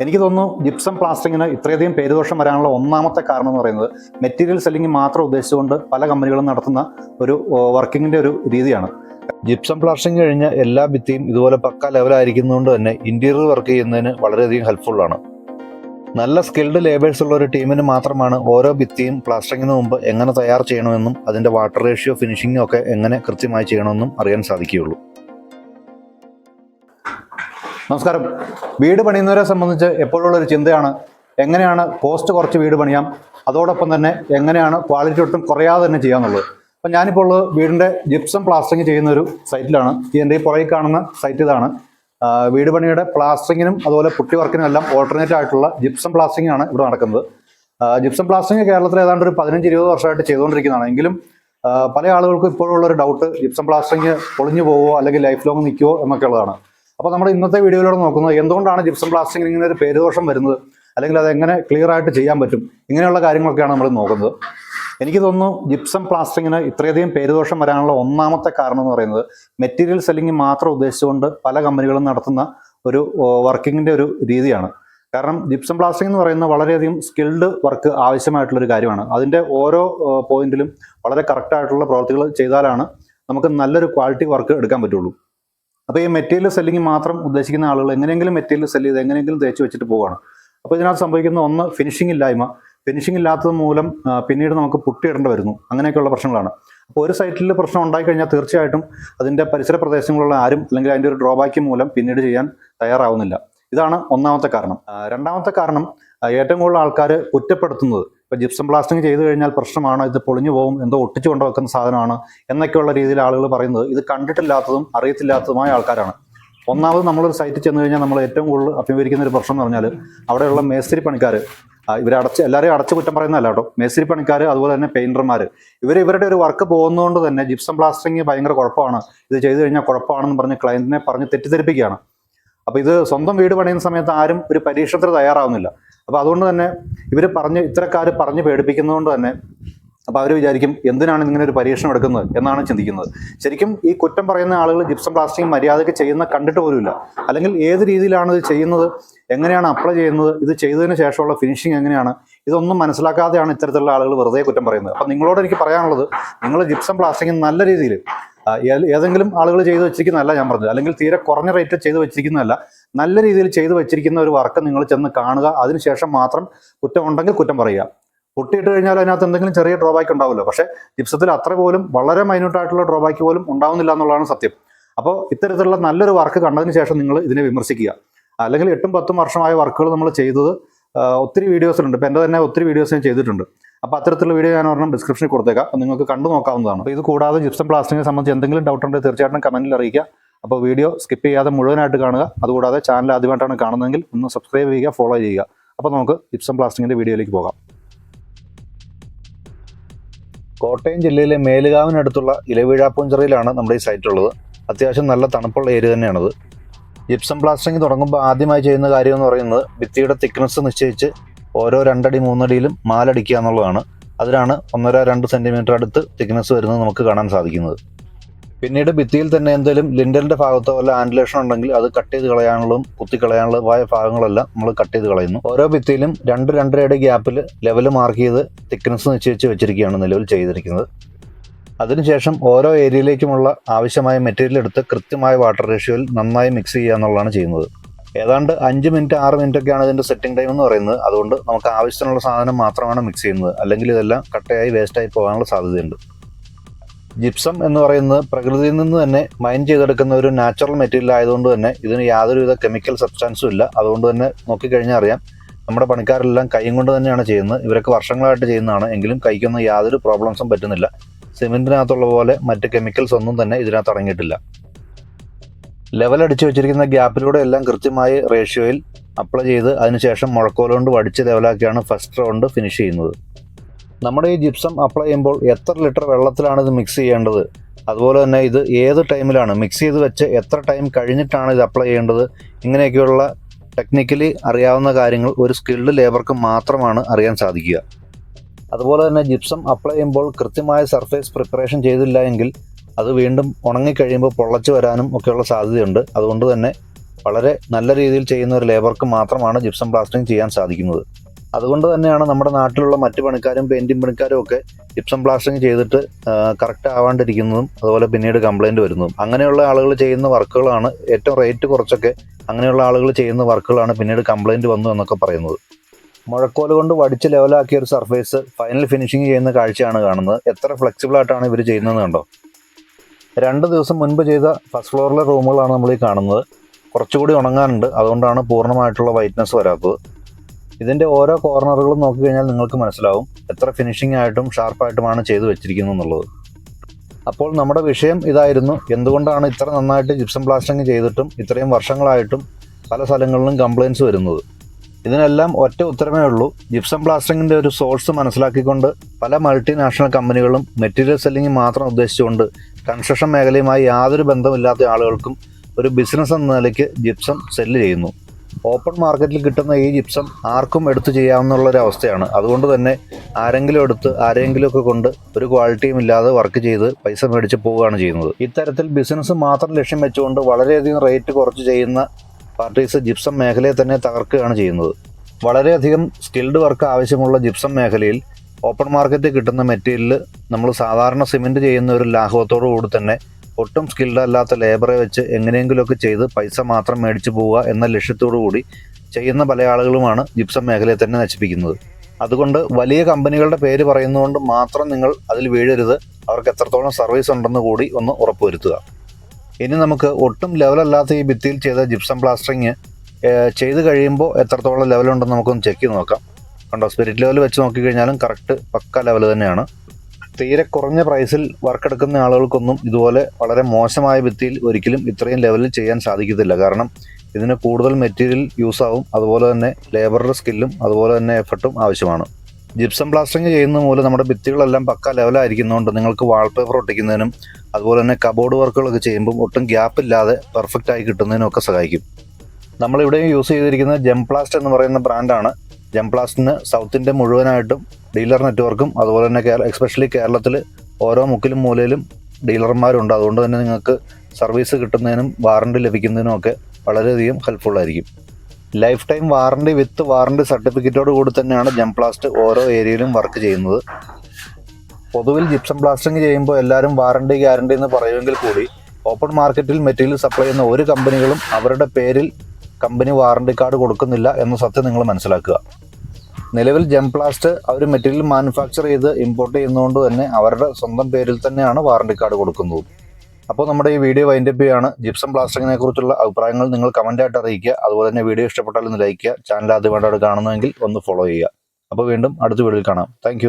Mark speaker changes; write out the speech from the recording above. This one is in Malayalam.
Speaker 1: എനിക്ക് തോന്നുന്നു ജിപ്സം പ്ലാസ്റ്ററിങ്ങിന് ഇത്രയധികം പേരുദോഷം വരാനുള്ള ഒന്നാമത്തെ കാരണം എന്ന് പറയുന്നത് മെറ്റീരിയൽ സെല്ലിംഗ് മാത്രം ഉദ്ദേശിച്ചുകൊണ്ട് പല കമ്പനികളും നടത്തുന്ന ഒരു വർക്കിങ്ങിന്റെ ഒരു രീതിയാണ്. ജിപ്സം പ്ലാസ്റ്ററിംഗ് കഴിഞ്ഞ എല്ലാ ഭിത്തിയും ഇതുപോലെ പക്ക ലെവലായിരിക്കുന്നതുകൊണ്ട് തന്നെ ഇന്റീരിയർ വർക്ക് ചെയ്യുന്നതിന് വളരെയധികം ഹെൽപ്ഫുൾ ആണ്. നല്ല സ്കിൽഡ് ലേബേഴ്സ് ഉള്ള ഒരു ടീമിന് മാത്രമാണ് ഓരോ ഭിത്തിയും പ്ലാസ്റ്ററിങ്ങിന് മുമ്പ് എങ്ങനെ തയ്യാർ ചെയ്യണമെന്നും അതിന്റെ വാട്ടർ റേഷ്യോ ഫിനിഷിംഗും ഒക്കെ എങ്ങനെ കൃത്യമായി ചെയ്യണമെന്നും അറിയാൻ സാധിക്കുകയുള്ളൂ. നമസ്കാരം. വീട് പണിയുന്നവരെ സംബന്ധിച്ച് എപ്പോഴുള്ള ഒരു ചിന്തയാണ് എങ്ങനെയാണ് കോസ്റ്റ് കുറച്ച് വീട് പണിയാം അതോടൊപ്പം തന്നെ എങ്ങനെയാണ് ക്വാളിറ്റി ഒട്ടും കുറയാതെ തന്നെ ചെയ്യാന്നുള്ളത്. അപ്പം ഞാനിപ്പോൾ ഉള്ളത് വീടിന്റെ ജിപ്സം പ്ലാസ്റ്ററിങ് ചെയ്യുന്ന ഒരു സൈറ്റിലാണ് എന്റെ ഈ പുറകിൽ കാണുന്ന സൈറ്റ് ഇതാണ്. വീട് പണിയുടെ പ്ലാസ്റ്ററിങ്ങിനും അതുപോലെ പുട്ടി വർക്കിനും എല്ലാം ഓൾട്ടർനേറ്റ് ആയിട്ടുള്ള ജിപ്സം പ്ലാസ്റ്ററിങ് ആണ് ഇവിടെ നടക്കുന്നത്. ജിപ്സം പ്ലാസ്റ്ററിങ് കേരളത്തിൽ ഏതാണ്ട് ഒരു പതിനഞ്ച് ഇരുപത് വർഷമായിട്ട് ചെയ്തുകൊണ്ടിരിക്കുന്നതാണ്. എങ്കിലും പല ആളുകൾക്കും ഇപ്പോഴുള്ള ഒരു ഡൗട്ട് ജിപ്സം പ്ലാസ്റ്ററിങ് പൊളിഞ്ഞു പോവോ അല്ലെങ്കിൽ ലൈഫ് ലോങ് നിൽക്കുമോ എന്നൊക്കെ ഉള്ളതാണ്. അപ്പോൾ നമ്മുടെ ഇന്നത്തെ വീഡിയോയിലൂടെ നോക്കുന്നത് എന്തുകൊണ്ടാണ് ജിപ്സം പ്ലാസ്റ്റിക്കിന് ഇങ്ങനെ ഒരു പേരുദോഷം വരുന്നത്? അല്ലെങ്കിൽ അത് എങ്ങനെ ക്ലിയർ ആയിട്ട് ചെയ്യാൻ പറ്റും? ഇങ്ങനെയുള്ള കാര്യങ്ങളൊക്കെയാണ് നമ്മൾ നോക്കുന്നത്. എനിക്ക് തോന്നുന്നു ജിപ്സം പ്ലാസ്റ്റിങ്ങിന് ഇത്രയധികം പേരുദോഷം വരാനുള്ള ഒന്നാമത്തെ കാരണം എന്ന് പറയുന്നത് മെറ്റീരിയൽ സെല്ലിംഗ് മാത്രം ഉദ്ദേശിച്ചുകൊണ്ട് പല കമ്പനികളും നടത്തുന്ന ഒരു വർക്കിങ്ങിന്റെ ഒരു രീതിയാണ്. കാരണം ജിപ്സം പ്ലാസ്റ്റിംഗ് എന്ന് പറയുന്നത് വളരെയധികം സ്കിൽഡ് വർക്ക് ആവശ്യമായിട്ടുള്ള ഒരു കാര്യമാണ്. അതിന്റെ ഓരോ പോയിന്റിലും വളരെ കറക്റ്റായിട്ടുള്ള പ്രവർത്തികൾ ചെയ്താലാണ് നമുക്ക് നല്ലൊരു ക്വാളിറ്റി വർക്ക് എടുക്കാൻ പറ്റുള്ളൂ. അപ്പോൾ ഈ മെറ്റീരിയൽ സെല്ലിംഗ് മാത്രം ഉദ്ദേശിക്കുന്ന ആളുകൾ എങ്ങനെയെങ്കിലും മെറ്റീരിയൽ സെല്ല് ചെയ്ത് എങ്ങനെയെങ്കിലും തേച്ച് വെച്ചിട്ട് പോവുകയാണ്. അപ്പോൾ ഇതിനകത്ത് സംഭവിക്കുന്ന ഒന്ന് ഫിനിഷിംഗ് ഇല്ലായ്മ. ഫിനിഷിംഗ് ഇല്ലാത്തത് മൂലം പിന്നീട് നമുക്ക് പുട്ടിയിടേണ്ടി വരുന്നു. അങ്ങനെയൊക്കെയുള്ള പ്രശ്നങ്ങളാണ്. അപ്പോൾ ഒരു സൈറ്റിൽ പ്രശ്നം ഉണ്ടായി കഴിഞ്ഞാൽ തീർച്ചയായിട്ടും അതിന്റെ പരിസര പ്രദേശങ്ങളിലുള്ള ആരും അല്ലെങ്കിൽ അതിന്റെ ഒരു ഡ്രോബാക്ക് മൂലം പിന്നീട് ചെയ്യാൻ തയ്യാറാവുന്നില്ല. ഇതാണ് ഒന്നാമത്തെ കാരണം. രണ്ടാമത്തെ കാരണം ഏറ്റവും കൂടുതൽ ആൾക്കാർ കുറ്റപ്പെടുത്തുന്നത് ഇപ്പോൾ ജിപ്സം ബ്ലാസ്റ്റിംഗ് ചെയ്തു കഴിഞ്ഞാൽ പ്രശ്നമാണ് ഇത് പൊളിഞ്ഞു പോകും എന്തോ ഒട്ടിച്ചു കൊണ്ട് വെക്കുന്ന സാധനമാണ് എന്നൊക്കെയുള്ള രീതിയിൽ ആളുകൾ പറയുന്നത്. ഇത് കണ്ടിട്ടില്ലാത്തതും അറിയത്തില്ലാത്തതുമായ ആൾക്കാരാണ്. ഒന്നാമത് നമ്മളൊരു സൈറ്റിൽ ചെന്ന് കഴിഞ്ഞാൽ നമ്മൾ ഏറ്റവും കൂടുതൽ അഭിമുഖീകരിക്കുന്ന ഒരു പ്രശ്നം എന്ന് പറഞ്ഞാൽ അവിടെയുള്ള മേസ്തിരി പണിക്കാർ ഇവരെ അടച്ച് എല്ലാവരെയും അടച്ച് കുറ്റം പറയുന്നതല്ല കേട്ടോ. മേസ്തിരി പണിക്കാർ അതുപോലെ തന്നെ പെയിന്റർമാർ ഇവർ ഇവരുടെ ഒരു വർക്ക് പോകുന്നതുകൊണ്ട് തന്നെ ജിപ്സം പ്ലാസ്റ്ററിങ് ഭയങ്കര കുഴപ്പമാണ്. ഇത് ചെയ്തു കഴിഞ്ഞാൽ കുഴപ്പമാണെന്ന് പറഞ്ഞ് ക്ലയന്റിനെ പറഞ്ഞ് തെറ്റിദ്ധരിപ്പിക്കുകയാണ്. അപ്പോൾ ഇത് സ്വന്തം വീട് പണിയുന്ന സമയത്ത് ആരും ഒരു പരീക്ഷണത്തിന് തയ്യാറാവുന്നില്ല. അപ്പോൾ അതുകൊണ്ട് തന്നെ ഇവർ പറഞ്ഞ് ഇത്തരക്കാർ പറഞ്ഞ് പേടിപ്പിക്കുന്നതുകൊണ്ട് തന്നെ അപ്പോൾ അവർ വിചാരിക്കും എന്തിനാണ് ഇങ്ങനെ ഒരു പരീക്ഷണം എടുക്കുന്നത് എന്നാണ് ചിന്തിക്കുന്നത്. ശരിക്കും ഈ കുറ്റം പറയുന്ന ആളുകൾ ജിപ്സം പ്ലാസ്റ്റിക് മര്യാദയ്ക്ക് ചെയ്യുന്ന കണ്ടിട്ട് പോലുമില്ല. അല്ലെങ്കിൽ ഏത് രീതിയിലാണ് ഇത് ചെയ്യുന്നത് എങ്ങനെയാണ് അപ്ലൈ ചെയ്യുന്നത് ഇത് ചെയ്തതിന് ശേഷമുള്ള ഫിനിഷിങ് എങ്ങനെയാണ് ഇതൊന്നും മനസ്സിലാക്കാതെയാണ് ഇത്തരത്തിലുള്ള ആളുകൾ വെറുതെ കുറ്റം പറയുന്നത്. അപ്പം നിങ്ങളോട് എനിക്ക് പറയാനുള്ളത് നിങ്ങൾ ജിപ്സം പ്ലാസ്റ്റിക് നല്ല രീതിയിൽ ഏതെങ്കിലും ആളുകൾ ചെയ്തു വെച്ചിരിക്കുന്നതല്ല ഞാൻ പറഞ്ഞത്. അല്ലെങ്കിൽ തീരെ കുറഞ്ഞ റേറ്റ് ചെയ്തു വെച്ചിരിക്കുന്നതല്ല. നല്ല രീതിയിൽ ചെയ്തു വെച്ചിരിക്കുന്ന ഒരു വർക്ക് നിങ്ങൾ ചെന്ന് കാണുക. അതിനുശേഷം മാത്രം കുറ്റം ഉണ്ടെങ്കിൽ കുറ്റം പറയുക. പൊട്ടിയിട്ട് കഴിഞ്ഞാൽ അതിനകത്ത് എന്തെങ്കിലും ചെറിയ ഡ്രോബാക്ക് ഉണ്ടാവുമല്ലോ. പക്ഷേ ജിപ്സത്തിൽ അത്ര പോലും വളരെ മൈന്യൂട്ടായിട്ടുള്ള ഡ്രോബാക്ക് പോലും ഉണ്ടാവുന്നില്ല എന്നുള്ളതാണ് സത്യം. അപ്പോൾ ഇത്തരത്തിലുള്ള നല്ലൊരു വർക്ക് കണ്ടതിന് ശേഷം നിങ്ങൾ ഇതിനെ വിമർശിക്കുക. അല്ലെങ്കിൽ എട്ടും പത്തും വർഷമായ വർക്കുകൾ നമ്മൾ ചെയ്തത് ഒത്തിരി വീഡിയോസിലുണ്ട്. ഇപ്പം എന്റെ തന്നെ ഒത്തിരി വീഡിയോസ് ഞാൻ ചെയ്തിട്ടുണ്ട്. അപ്പോൾ അത്തരത്തിലുള്ള വീഡിയോ ഞാൻ ഒരെണ്ണം ഡിസ്ക്രിപ്ഷനിൽ കൊടുത്തേക്കാം. നിങ്ങൾക്ക് കണ്ടു നോക്കാവുന്നതാണ്. ഇത് കൂടാതെ ജിപ്സം പ്ലാസ്റ്റിങ്ങിനെ സംബന്ധിച്ച് എന്തെങ്കിലും ഡൗട്ട് ഉണ്ടെങ്കിൽ തീർച്ചയായിട്ടും കമന്റിൽ അറിയിക്കുക. അപ്പോൾ വീഡിയോ സ്കിപ്പ് ചെയ്യാതെ മുഴുവനായിട്ട് കാണുക. അതുകൂടാതെ ചാനൽ ആദ്യമായിട്ടാണ് കാണുന്നതെങ്കിൽ ഒന്ന് സബ്സ്ക്രൈബ് ചെയ്യുക ഫോളോ ചെയ്യുക. അപ്പോൾ നമുക്ക് ജിപ്സം പ്ലാസ്റ്റിങ്ങിന്റെ വീഡിയോയിലേക്ക് പോകാം. കോട്ടയം ജില്ലയിലെ മേലുകാവിനടുത്തുള്ള ഇലവീഴാപ്പുഞ്ചിറയിലാണ് നമ്മുടെ ഈ സൈറ്റ് ഉള്ളത്. അത്യാവശ്യം നല്ല തണുപ്പുള്ള ഏരിയ തന്നെയാണത്. ജിപ്സം പ്ലാസ്റ്ററിങ് തുടങ്ങുമ്പോൾ ആദ്യമായി ചെയ്യുന്ന കാര്യം എന്ന് പറയുന്നത് ഭിത്തിയുടെ തിക്നെസ് നിശ്ചയിച്ച് ഓരോ രണ്ടടി മൂന്നടിയിലും മാലടിക്കുക എന്നുള്ളതാണ്. അതിലാണ് ഒന്നര രണ്ട് സെന്റിമീറ്റർ അടുത്ത് തിക്നെസ് വരുന്നത് നമുക്ക് കാണാൻ സാധിക്കുന്നത്. പിന്നീട് ഭിത്തിയിൽ തന്നെ എന്തെങ്കിലും ലിൻഡലിന്റെ ഭാഗത്തോ വല്ല ആൻഡുലേഷൻ ഉണ്ടെങ്കിൽ അത് കട്ട് ചെയ്ത് കളയാനുള്ളതും കുത്തി കളയാനുള്ളതുമായ ഭാഗങ്ങളെല്ലാം നമ്മൾ കട്ട് ചെയ്ത് കളയുന്നു. ഓരോ ഭിത്തിയിലും രണ്ട് രണ്ടരയുടെ ഗ്യാപ്പിൽ ലെവൽ മാർക്ക് ചെയ്ത് തിക്നെസ് നിശ്ചയിച്ച് വെച്ചിരിക്കുകയാണ് നിലവിൽ ചെയ്തിരിക്കുന്നത്. അതിനുശേഷം ഓരോ ഏരിയയിലേക്കുമുള്ള ആവശ്യമായ മെറ്റീരിയൽ എടുത്ത് കൃത്യമായ വാട്ടർ റേഷ്യോയിൽ നന്നായി മിക്സ് ചെയ്യുക എന്നുള്ളതാണ് ചെയ്യുന്നത്. ഏതാണ്ട് അഞ്ച് മിനിറ്റ് ആറ് മിനിറ്റ് ഒക്കെയാണ് ഇതിന്റെ സെറ്റിംഗ് ടൈം എന്ന് പറയുന്നത്. അതുകൊണ്ട് നമുക്ക് ആവശ്യത്തിനുള്ള സാധനം മാത്രമാണ് മിക്സ് ചെയ്യുന്നത്. അല്ലെങ്കിൽ ഇതെല്ലാം കട്ടയായി വേസ്റ്റായി പോകാനുള്ള സാധ്യതയുണ്ട്. ജിപ്സം എന്ന് പറയുന്നത് പ്രകൃതിയിൽ നിന്ന് തന്നെ മൈൻ ചെയ്തെടുക്കുന്ന ഒരു നാച്ചുറൽ മെറ്റീരിയൽ ആയതുകൊണ്ട് തന്നെ ഇതിന് യാതൊരുവിധ കെമിക്കൽ സബ്സ്റ്റാൻസും ഇല്ല. അതുകൊണ്ട് തന്നെ നോക്കിക്കഴിഞ്ഞാൽ അറിയാം നമ്മുടെ പണിക്കാരെല്ലാം കൈയും കൊണ്ട് തന്നെയാണ് ചെയ്യുന്നത്. ഇവരൊക്കെ വർഷങ്ങളായിട്ട് ചെയ്യുന്നതാണ്. എങ്കിലും കൈക്കൊന്നും യാതൊരു പ്രോബ്ലംസും പറ്റുന്നില്ല. സിമെന്റിനകത്തുള്ള പോലെ മറ്റ് കെമിക്കൽസ് ഒന്നും തന്നെ ഇതിനകത്ത് അടങ്ങിയിട്ടില്ല. ലെവൽ അടിച്ചു വെച്ചിരിക്കുന്ന ഗ്യാപ്പിലൂടെ എല്ലാം കൃത്യമായി റേഷ്യോയിൽ അപ്ലൈ ചെയ്ത് അതിനുശേഷം മുഴക്കോലുകൊണ്ട് വടിച്ച് ലെവലാക്കിയാണ് ഫസ്റ്റ് റൗണ്ട് ഫിനിഷ് ചെയ്യുന്നത്. നമ്മുടെ ഈ ജിപ്സം അപ്ലൈ ചെയ്യുമ്പോൾ എത്ര ലിറ്റർ വെള്ളത്തിലാണ് ഇത് മിക്സ് ചെയ്യേണ്ടത്? അതുപോലെ തന്നെ ഇത് ഏത് ടൈമിലാണ് മിക്സ് ചെയ്ത് വെച്ച് എത്ര ടൈം കഴിഞ്ഞിട്ടാണ് ഇത് അപ്ലൈ ചെയ്യേണ്ടത്? ഇങ്ങനെയൊക്കെയുള്ള ടെക്നിക്കലി അറിയാവുന്ന കാര്യങ്ങൾ ഒരു സ്കിൽഡ് ലേബർക്ക് മാത്രമാണ് അറിയാൻ സാധിക്കുക. അതുപോലെ തന്നെ ജിപ്സം അപ്ലൈ ചെയ്യുമ്പോൾ കൃത്യമായ സർഫേസ് പ്രിപ്പറേഷൻ ചെയ്തില്ല എങ്കിൽ അത് വീണ്ടും ഉണങ്ങിക്കഴിയുമ്പോൾ പൊള്ളച്ചു വരാനും ഒക്കെയുള്ള സാധ്യതയുണ്ട്. അതുകൊണ്ട് തന്നെ
Speaker 2: വളരെ നല്ല രീതിയിൽ ചെയ്യുന്ന ഒരു ലേബർക്ക് മാത്രമാണ് ജിപ്സം പ്ലാസ്റ്ററിങ് ചെയ്യാൻ സാധിക്കുന്നത്. അതുകൊണ്ട് തന്നെയാണ് നമ്മുടെ നാട്ടിലുള്ള മറ്റ് പണിക്കാരും പെയിന്റിംഗ് പണിക്കാരും ഒക്കെ ജിപ്സം പ്ലാസ്റ്ററിങ് ചെയ്തിട്ട് കറക്റ്റ് ആവാണ്ടിരിക്കുന്നതും അതുപോലെ പിന്നീട് കംപ്ലൈന്റ് വരുന്നതും. അങ്ങനെയുള്ള ആളുകൾ ചെയ്യുന്ന വർക്കുകളാണ് ഏറ്റവും റേറ്റ് കുറച്ചൊക്കെ അങ്ങനെയുള്ള ആളുകൾ ചെയ്യുന്ന വർക്കുകളാണ് പിന്നീട് കംപ്ലൈന്റ് വന്നു എന്നൊക്കെ പറയുന്നത്. മുഴക്കോൽ കൊണ്ട് വടിച്ച് ലെവലാക്കിയ ഒരു സർഫേസ് ഫൈനൽ ഫിനിഷിംഗ് ചെയ്യുന്ന കാഴ്ചയാണ് കാണുന്നത്. എത്ര ഫ്ലെക്സിബിൾ ആയിട്ടാണ് ഇവർ ചെയ്യുന്നത് കണ്ടോ? രണ്ട് ദിവസം മുൻപ് ചെയ്ത ഫസ്റ്റ് ഫ്ലോറിലെ റൂമുകളാണ് നമ്മൾ ഈ കാണുന്നത്. കുറച്ചുകൂടി ഉണങ്ങാനുണ്ട്. അതുകൊണ്ടാണ് പൂർണമായിട്ടുള്ള വൈറ്റ്നസ് വരാത്തത്. ഇതിന്റെ ഓരോ കോർണറുകളും നോക്കിക്കഴിഞ്ഞാൽ നിങ്ങൾക്ക് മനസ്സിലാവും എത്ര ഫിനിഷിംഗ് ആയിട്ടും ഷാർപ്പായിട്ടുമാണ് ചെയ്തു വെച്ചിരിക്കുന്നത് എന്നുള്ളത്. അപ്പോൾ നമ്മുടെ വിഷയം ഇതായിരുന്നു. എന്തുകൊണ്ടാണ് ഇത്ര നന്നായിട്ട് ജിപ്സം പ്ലാസ്റ്ററിങ് ചെയ്തിട്ടും ഇത്രയും വർഷങ്ങളായിട്ടും പല സ്ഥലങ്ങളിലും കംപ്ലയിൻസ് വരുന്നത്? ഇതിനെല്ലാം ഒറ്റ ഉത്തരമേ ഉള്ളൂ. ജിപ്സം പ്ലാസ്റ്ററിങ്ങിന്റെ ഒരു സോഴ്സ് മനസ്സിലാക്കിക്കൊണ്ട് പല മൾട്ടിനാഷണൽ കമ്പനികളും മെറ്റീരിയൽ സെല്ലിംഗ് മാത്രം ഉദ്ദേശിച്ചുകൊണ്ട് കൺസ്ട്രക്ഷൻ മേഖലയുമായി യാതൊരു ബന്ധമില്ലാത്ത ആളുകൾക്കും ഒരു ബിസിനസ് എന്ന നിലയ്ക്ക് ജിപ്സം സെല്ല് ചെയ്യുന്നു. ഓപ്പൺ മാർക്കറ്റിൽ കിട്ടുന്ന ഈ ജിപ്സം ആർക്കും എടുത്തു ചെയ്യാവുന്ന ഒരു അവസ്ഥയാണ് അതുകൊണ്ട് തന്നെ ആരെങ്കിലും എടുത്ത് ആരെങ്കിലും ഒക്കെ കൊണ്ട് ഒരു ക്വാളിറ്റിയും ഇല്ലാതെ വർക്ക് ചെയ്ത് പൈസ മേടിച്ച് പോവുകയാണ് ചെയ്യുന്നത്. ഇത്തരത്തിൽ ബിസിനസ് മാത്രം ലക്ഷ്യം വെച്ചുകൊണ്ട് വളരെയധികം റേറ്റ് കുറച്ച് ചെയ്യുന്ന പാർട്ടീസ് ജിപ്സം മേഖലയെ തന്നെ തകർക്കുകയാണ് ചെയ്യുന്നത്. വളരെയധികം സ്കിൽഡ് വർക്ക് ആവശ്യമുള്ള ജിപ്സം മേഖലയിൽ ഓപ്പൺ മാർക്കറ്റിൽ കിട്ടുന്ന മെറ്റീരിയൽ നമ്മൾ സാധാരണ സിമെന്റ് ചെയ്യുന്ന ഒരു ലാഘവത്തോടു കൂടി തന്നെ ഒട്ടും സ്കിൽഡ് അല്ലാത്ത ലേബറെ വെച്ച് എങ്ങനെയെങ്കിലുമൊക്കെ ചെയ്ത് പൈസ മാത്രം മേടിച്ചു പോവുക എന്ന ലക്ഷ്യത്തോടു കൂടി ചെയ്യുന്ന പല ആളുകളുമാണ് ജിപ്സം മേഖലയെ തന്നെ നശിപ്പിക്കുന്നത്. അതുകൊണ്ട് വലിയ കമ്പനികളുടെ പേര് പറയുന്നതുകൊണ്ട് മാത്രം നിങ്ങൾ അതിൽ വീഴരുത്. അവർക്ക് എത്രത്തോളം സർവീസ് ഉണ്ടെന്ന് കൂടി ഒന്ന് ഉറപ്പുവരുത്തുക. ഇനി നമുക്ക് ഒട്ടും ലെവലല്ലാത്ത ഈ ഭിത്തിയിൽ ചെയ്ത ജിപ്സം പ്ലാസ്റ്ററിങ് ചെയ്ത് കഴിയുമ്പോൾ എത്രത്തോളം ലെവലുണ്ടെന്ന് നമുക്കൊന്ന് ചെക്ക് ചെയ്ത് നോക്കാം. കണ്ടോ? സ്പിരിറ്റ് ലെവൽ വെച്ച് നോക്കിക്കഴിഞ്ഞാലും കറക്റ്റ് പക്ക ലെവൽ തന്നെയാണ്. തീരെ കുറഞ്ഞ പ്രൈസിൽ വർക്ക് എടുക്കുന്ന ആളുകൾക്കൊന്നും ഇതുപോലെ വളരെ മോശമായ ഭിത്തിയിൽ ഒരിക്കലും ഇത്രയും ലെവലിൽ ചെയ്യാൻ സാധിക്കത്തില്ല. കാരണം ഇതിന് കൂടുതൽ മെറ്റീരിയൽ യൂസ് ആവും. അതുപോലെ തന്നെ ലേബറുടെ സ്കില്ലും അതുപോലെ തന്നെ എഫർട്ടും ആവശ്യമാണ്. ജിപ്സം പ്ലാസ്റ്ററിങ് ചെയ്യുന്ന മൂലം നമ്മുടെ ഭിത്തികളെല്ലാം പക്ക ലെവലായിരിക്കുന്നതുകൊണ്ട് നിങ്ങൾക്ക് വാൾപേപ്പർ ഒട്ടിക്കുന്നതിനും അതുപോലെ തന്നെ കബോർഡ് വർക്കുകളൊക്കെ ചെയ്യുമ്പോൾ ഒട്ടും ഗ്യാപ്പ് ഇല്ലാതെ പെർഫെക്റ്റ് ആയി കിട്ടുന്നതിനും ഒക്കെ സഹായിക്കും. നമ്മളിവിടെയും യൂസ് ചെയ്തിരിക്കുന്നത് ജംപ്ലാസ്റ്റ് എന്ന് പറയുന്ന ബ്രാൻഡാണ് ജംപ്ലാസ്റ്റിന് സൗത്ത് ഇന്ത്യ മുഴുവനായിട്ടും ഡീലർ നെറ്റ്വർക്കും അതുപോലെ തന്നെ കേരള എക്സ്പെഷ്യലി കേരളത്തിൽ ഓരോ മുക്കിലും മൂലയിലും ഡീലർമാരുണ്ട്. അതുകൊണ്ട് തന്നെ നിങ്ങൾക്ക് സർവീസ് കിട്ടുന്നതിനും വാറണ്ടി ലഭിക്കുന്നതിനും ഒക്കെ വളരെയധികം ഹെൽപ്ഫുൾ ആയിരിക്കും. Life time warranty with warranty സർട്ടിഫിക്കറ്റോട് കൂടി തന്നെയാണ് ജംപ്ലാസ്റ്റ് ഓരോ ഏരിയയിലും വർക്ക് ചെയ്യുന്നത്. പൊതുവിൽ ജിപ്സം പ്ലാസ്റ്ററിങ് ചെയ്യുമ്പോൾ എല്ലാവരും വാറണ്ടി ഗ്യാരണ്ടി എന്ന് പറയുമെങ്കിൽ കൂടി ഓപ്പൺ മാർക്കറ്റിൽ മെറ്റീരിയൽ സപ്ലൈ ചെയ്യുന്ന ഒരു കമ്പനികളും അവരുടെ പേരിൽ കമ്പനി വാറണ്ടി കാർഡ് കൊടുക്കുന്നില്ല എന്ന സത്യം നിങ്ങൾ മനസ്സിലാക്കുക. നിലവിൽ ജംപ്ലാസ്റ്റ് അവർ മെറ്റീരിയൽ മാനുഫാക്ചർ ചെയ്ത് ഇമ്പോർട്ട് ചെയ്യുന്നതുകൊണ്ട് തന്നെ അവരുടെ സ്വന്തം പേരിൽ തന്നെയാണ് വാറണ്ടി കാർഡ് കൊടുക്കുന്നത്. അപ്പോൾ നമ്മുടെ ഈ വീഡിയോ വൈൻഡപ്പ് ചെയ്യാണ്. ജിപ്സം പ്ലാസ്റ്ററിങ്ങിനെ കുറിച്ചുള്ള അഭിപ്രായങ്ങൾ നിങ്ങൾ കമന്റായിട്ട് അറിയിക്കുക. അതുപോലെ തന്നെ വീഡിയോ ഇഷ്ടപ്പെട്ടാൽ ലൈക്ക് ചെയ്യുക. ചാനൽ ആദ്യമായിട്ടാണ് കാണുന്നതെങ്കിൽ ഒന്ന് ഫോളോ ചെയ്യുക. അപ്പോൾ വീണ്ടും അടുത്ത വീഡിയോയിൽ കാണാം. താങ്ക്